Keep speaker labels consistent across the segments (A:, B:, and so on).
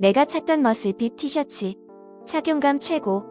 A: 내가 찾던 머슬핏 티셔츠. 착용감 최고.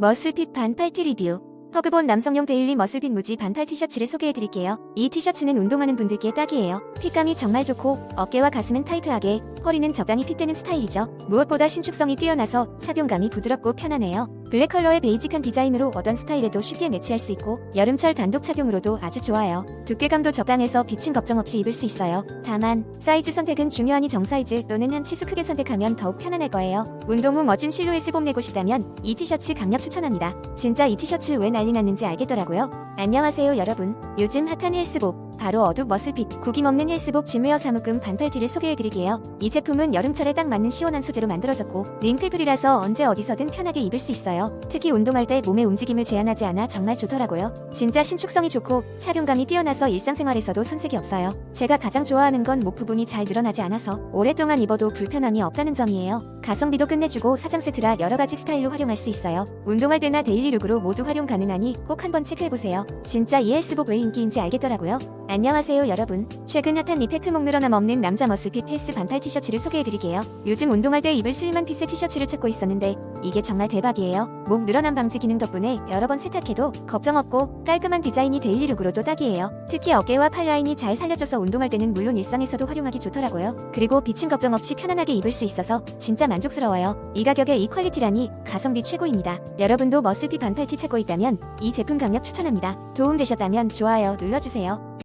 A: 머슬핏 반팔티 리뷰. 허그본 남성용 데일리 머슬핏 무지 반팔 티셔츠를 소개해드릴게요. 이 티셔츠는 운동하는 분들께 딱이에요. 핏감이 정말 좋고 어깨와 가슴은 타이트하게, 허리는 적당히 핏되는 스타일이죠. 무엇보다 신축성이 뛰어나서 착용감이 부드럽고 편하네요. 블랙 컬러의 베이직한 디자인으로 어떤 스타일에도 쉽게 매치할 수 있고 여름철 단독 착용으로도 아주 좋아요. 두께감도 적당해서 비침 걱정 없이 입을 수 있어요. 다만 사이즈 선택은 중요하니 정사이즈 또는 한 치수 크게 선택하면 더욱 편안할 거예요. 운동 후 멋진 실루엣을 뽐내고 싶다면 이 티셔츠 강력 추천합니다. 진짜 이 티셔츠 왜 난리 났는지 알겠더라고요. 안녕하세요 여러분. 요즘 핫한 헬스복 바로 어둑 머슬핏 구김 없는 헬스복 짐웨어 사무금 반팔티를 소개해드릴게요. 이 제품은 여름철에 딱 맞는 시원한 소재로 만들어졌고 링클프리라서 언제 어디서든 편하게 입을 수 있어요. 특히 운동할 때 몸의 움직임을 제한하지 않아 정말 좋더라고요. 진짜 신축성이 좋고 착용감이 뛰어나서 일상생활에서도 손색이 없어요. 제가 가장 좋아하는 건 목 부분이 잘 늘어나지 않아서 오랫동안 입어도 불편함이 없다는 점이에요. 가성비도 끝내주고 사장 세트라 여러 가지 스타일로 활용할 수 있어요. 운동할 때나 데일리 룩으로 모두 활용 가능하니 꼭 한번 체크해보세요. 진짜 이 헬스복 왜 인기인지 알겠더라고요. 안녕하세요 여러분. 최근 핫한 리페트 목 늘어남 없는 남자 머슬핏 헬스 반팔 티셔츠를 소개해드릴게요. 요즘 운동할 때 입을 슬림한 핏의 티셔츠를 찾고 있었는데 이게 정말 대박이에요. 목 늘어남 방지 기능 덕분에 여러 번 세탁해도 걱정 없고 깔끔한 디자인이 데일리 룩으로도 딱이에요. 특히 어깨와 팔 라인이 잘 살려줘서 운동할 때는 물론 일상에서도 활용하기 좋더라고요. 그리고 비침 걱정 없이 편안하게 입을 수 있어서 진짜 만족스러워요. 이 가격에 이 퀄리티라니 가성비 최고입니다. 여러분도 머슬핏 반팔티 찾고 있다면 이 제품 강력 추천합니다. 도움 되셨다면 좋아요 눌러주세요.